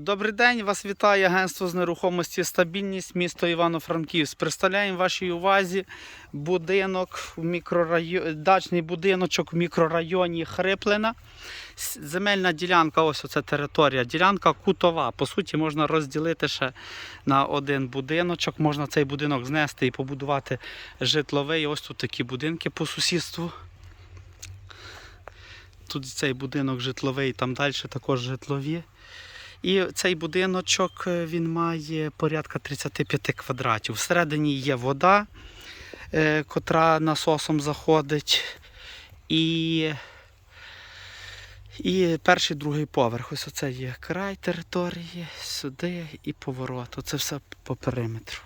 Добрий день, вас вітає агентство з нерухомості Стабільність, місто Івано-Франківськ. Представляємо вашій увазі будинок в мікрорайоні, дачний будиночок в мікрорайоні Хриплина. Земельна ділянка, ось оця територія. Ділянка кутова. По суті, можна розділити ще на один будиночок. Можна цей будинок знести і побудувати житловий. Ось тут такі будинки по сусідству. Тут цей будинок житловий, там далі також житлові. І цей будиночок е, він має порядка 35 квадратів. Всередині є вода, е, котра насосом заходить. І, і перший другий поверх. Ось оце є край території, сюди і поворот. Оце все по периметру.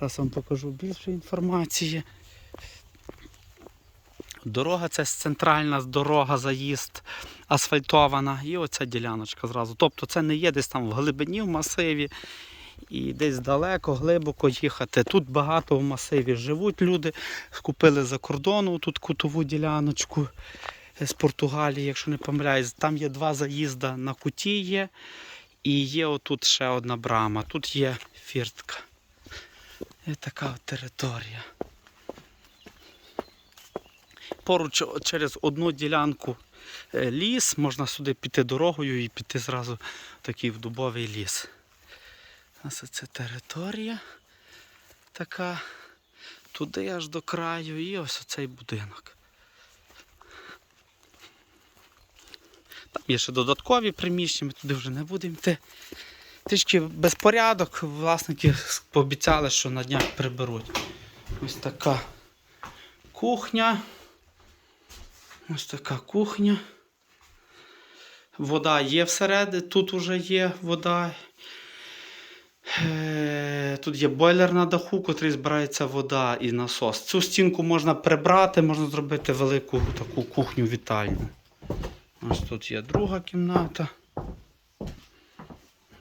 Зараз вам покажу більше інформації. Дорога це центральна дорога, заїзд асфальтована. І оця діляночка зразу. Тобто це не є десь там в глибині в масиві і десь далеко, глибоко їхати. Тут багато в масиві живуть люди, купили за кордону тут кутову діляночку з Португалії, якщо не помиляюсь. Там є два заїзди на куті є. І є отут ще одна брама. Тут є фіртка. І така от територія. Поруч через одну ділянку е, ліс, можна сюди піти дорогою і піти зразу такий в дубовий ліс. Ось це територія така, туди аж до краю і ось оцей будинок. Там є ще додаткові приміщення, ми туди вже не будемо йти. Трішки безпорядок, власники пообіцяли, що на днях приберуть. Ось така кухня. Ось така кухня. Вода є всередині, тут вже є вода. Е, Тут є бойлер на даху, котрий збирається вода і насос. Цю стінку можна прибрати, можна зробити велику таку кухню вітальню. Ось тут є друга кімната.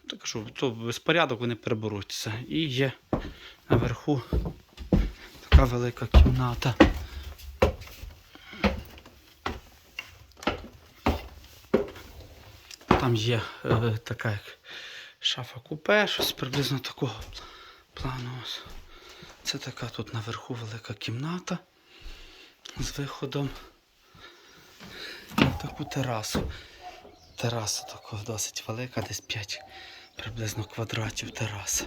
Так що то безпорядок вони приберуться. І є наверху така велика кімната. Там є е, така як шафа купе, щось приблизно такого плану. Це така тут наверху велика кімната з виходом таку терасу. Тераса така досить велика, десь 5 приблизно квадратів тераса.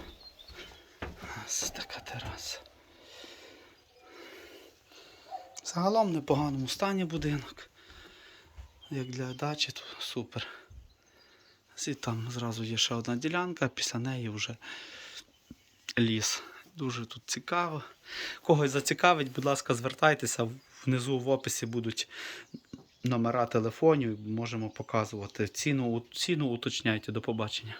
Ось така тераса. Загалом в непоганому стані будинок. Як для дачі, то супер. І там зразу є ще одна ділянка, після неї вже ліс. Дуже тут цікаво. Когось зацікавить, будь ласка, звертайтеся. Внизу в описі будуть номера телефонів, можемо показувати. Ціну, ціну уточняйте. До побачення.